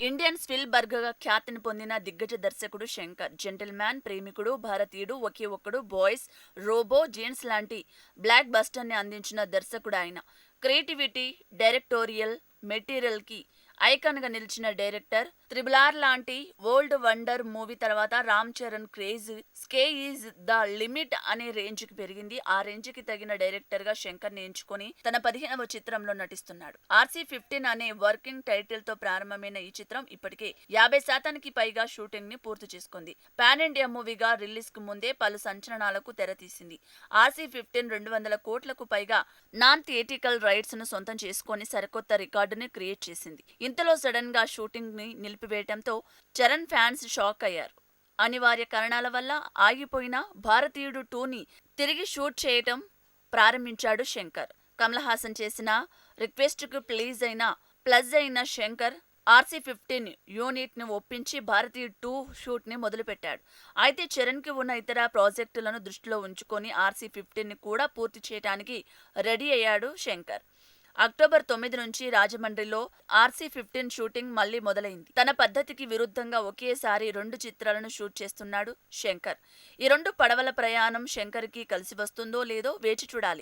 Indian swirl బర్గర్గా ఖ్యాతిని పొందిన దిగ్గజ దర్శకుడు Shankar gentleman Premikudu Bharateeyudu Oke Okkadu Boys Robo Jeans లాంటి బ్లాక్ బస్టర్ని అందించిన దర్శకుడు ఆయన. క్రియేటివిటీ డైరెక్టోరియల్ మెటీరియల్కి ఐకాన్గా నిలిచిన డైరెక్టర్ త్రిబుల్ ఆర్ లాంటి వరల్డ్ వండర్ మూవీ తర్వాత Ram Charan craze sky is the limit అనే రేంజ్కి పెరిగింది. ఆ రేంజ్కి తగిన డైరెక్టర్గా శంకర్ని ఎంచుకొని తన పదిహేనవ చిత్రంలో నటిస్తున్నాడు. ఆర్సీ ఫిఫ్టీన్ అనే వర్కింగ్ టైటిల్తో ప్రారంభమైన ఈ చిత్రం ఇప్పటికే యాభై శాతానికి పైగా షూటింగ్ని పూర్తి చేసుకుంది. పాన్ ఇండియా మూవీగా రిలీజ్కు ముందే పలు సంచలనాలకు తెరతీసింది ఆర్సీ ఫిఫ్టీన్ రెండు వందల కోట్లకు పైగా నాన్ థియేటికల్ రైట్స్ను సొంతం చేసుకొని సరికొత్త రికార్డుని క్రియేట్ చేసింది. ఇంతలో సడన్గా షూటింగ్ని నిలిపివేయటంతో చరణ్ ఫ్యాన్స్ షాక్ అయ్యారు. అనివార్య కారణాల వల్ల ఆగిపోయిన భారతీయుడు టూని తిరిగి షూట్ చేయటం ప్రారంభించాడు శంకర్. కమల్ హాసన్ చేసిన రిక్వెస్ట్కు ప్లీజ్ అయిన ప్లస్ అయిన శంకర్ ఆర్సీ ఫిఫ్టీన్ యూనిట్ని ఒప్పించి భారతీయ టూ షూట్ని మొదలుపెట్టాడు. అయితే చరణ్కి ఉన్న ఇతర ప్రాజెక్టులను దృష్టిలో ఉంచుకొని ఆర్సీ ఫిఫ్టీన్ని కూడా పూర్తి చేయడానికి రెడీ అయ్యాడు శంకర్. అక్టోబర్ తొమ్మిది నుంచి రాజమండ్రిలో ఆర్సీ ఫిఫ్టీన్ షూటింగ్ మళ్ళీ మొదలైంది. తన పద్ధతికి విరుద్ధంగా ఒకేసారి రెండు చిత్రాలను షూట్ చేస్తున్నాడు శంకర్. ఈ రెండు పడవల ప్రయాణం శంకర్కి కలిసి వస్తుందో లేదో వేచి చూడాలి.